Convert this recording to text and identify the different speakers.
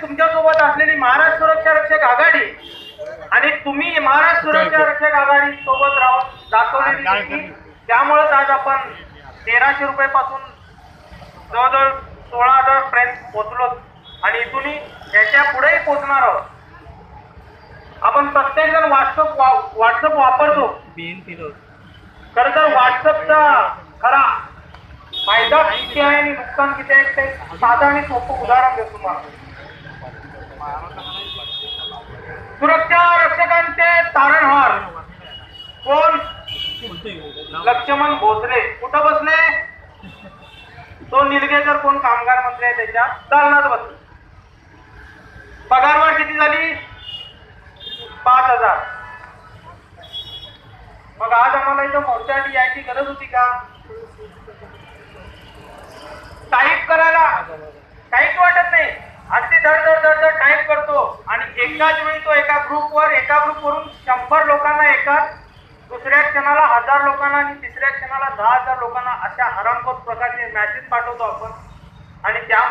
Speaker 1: तुमच्यासोबत असलेली महाराष्ट्र सुरक्षा रक्षक आघाडी आणि तुम्ही महाराष्ट्र सुरक्षा रक्षक आघाडी सोबत राहून दाखवलेली त्यामुळेच आज आपण तेराशे रुपये पासून जवळजवळ सोळा हजार पर्यंत पोहोचलो आणि इथूनही याच्या पुढेही पोहोचणार आहोत. आपण प्रत्येक जण व्हॉट्सअप व्हॉट्सअप वापरतो. खर तर व्हॉट्सअपचा खरा फायदा किती आहे आणि नुकसान किती आहे ते साधं आणि सोपं उदाहरण देतो तुम्हाला. सुरक्षा रक्षकांचे तारणहार. कोण? लक्ष्मण भोसले. कुठं बसले? तो निलगेकर कोण कामगार मंत्री आहे त्याच्या? दालनात बसले. पगारवाढ किती झाली? पाच हजार. मग आज आम्हाला इथं मोर्चासाठी यायची गरज होती का? एकाच वेळी तो एका ग्रुपवर एका ग्रुपवरून शंभर लोकांना एकाच दुसऱ्या क्षणाला हजार लोकांना आणि तिसऱ्या क्षणाला दहा हजार लोकांना अशा हरामखोर प्रकारचे मॅसेज पाठवतो आपण. आणि त्यामुळे